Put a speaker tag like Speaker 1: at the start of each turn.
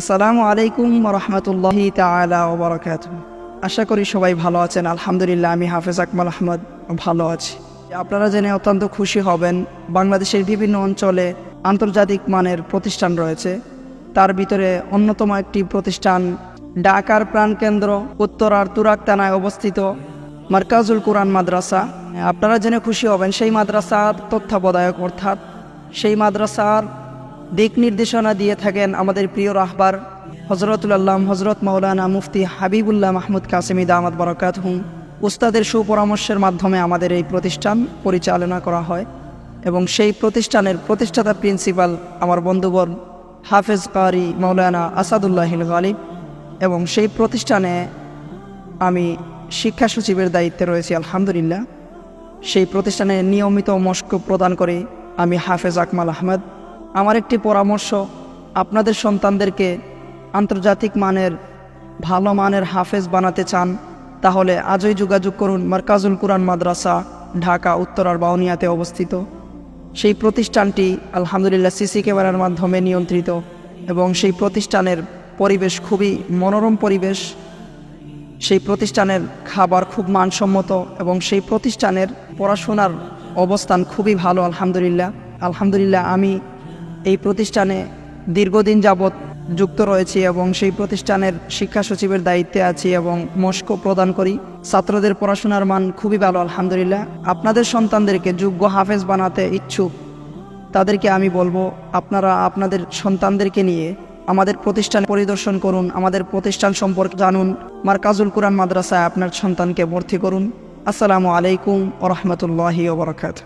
Speaker 1: আসসালামু আলাইকুম রহমতুল্লাহি তালা আশা করি সবাই ভালো আছেন। আলহামদুলিল্লাহ, আমি হাফেজ আকমাল আহমদ, ভালো আছি। আপনারা জেনে অত্যন্ত খুশি হবেন, বাংলাদেশের বিভিন্ন অঞ্চলে আন্তর্জাতিক মানের প্রতিষ্ঠান রয়েছে। তার ভিতরে অন্যতম একটি প্রতিষ্ঠান ঢাকার প্রাণকেন্দ্র উত্তরার তুরাক থানায় অবস্থিত মার্কাজুল কোরআন মাদ্রাসা। আপনারা জেনে খুশি হবেন, সেই মাদ্রাসার তত্ত্বাবধায়ক অর্থাৎ সেই মাদ্রাসার দিক নির্দেশনা দিয়ে থাকেন আমাদের প্রিয় রাহবার হজরতুল্লাহ হজরত মৌলানা মুফতি হাবিবুল্লাহ মাহমুদ কাসিমি দামাদ বরকাত হুম উস্তাদের সুপরামর্শের মাধ্যমে আমাদের এই প্রতিষ্ঠান পরিচালনা করা হয় এবং সেই প্রতিষ্ঠানের প্রতিষ্ঠাতা প্রিন্সিপাল আমার বন্ধুবর হাফেজ কারি মৌলানা আসাদুল্লাহিল গালিব এবং সেই প্রতিষ্ঠানে আমি শিক্ষা সচিবের দায়িত্বে রয়েছি, আলহামদুলিল্লাহ। সেই প্রতিষ্ঠানে নিয়মিত মস্ক প্রদান করে আমি হাফেজ আকমাল আহমেদ আমার একটি পরামর্শ, আপনাদের সন্তানদেরকে আন্তর্জাতিক মানের, ভালো মানের হাফেজ বানাতে চান, তাহলে আজই যোগাযোগ করুন মার্কাজুল কুরআন মাদ্রাসা, ঢাকা উত্তরার বাউনিয়াতে অবস্থিত। সেই প্রতিষ্ঠানটি আলহামদুলিল্লাহ সিসি ক্যামেরার মাধ্যমে নিয়ন্ত্রিত এবং সেই প্রতিষ্ঠানের পরিবেশ খুবই মনোরম পরিবেশ। সেই প্রতিষ্ঠানের খাবার খুব মানসম্মত এবং সেই প্রতিষ্ঠানের পড়াশোনার অবস্থান খুবই ভালো, আলহামদুলিল্লাহ। আলহামদুলিল্লাহ আমি এই প্রতিষ্ঠানে দীর্ঘদিন যাবৎ যুক্ত রয়েছি এবং সেই প্রতিষ্ঠানের শিক্ষা সচিবের দায়িত্বে আছি এবং মস্ক প্রদান করি। ছাত্রদের পড়াশোনার মান খুবই ভালো, আলহামদুলিল্লাহ। আপনাদের সন্তানদেরকে যোগ্য হাফেজ বানাতে ইচ্ছুক। তাদেরকে আমি বলব, আপনারা আপনাদের সন্তানদেরকে নিয়ে আমাদের প্রতিষ্ঠান পরিদর্শন করুন, আমাদের প্রতিষ্ঠান সম্পর্কে জানুন। মার্কাজুল কুরআন মাদ্রাসায় আপনার সন্তানকে ভর্তি করুন। আসসালামু আলাইকুম ও রহমতুল্লাহি ওবরাকাত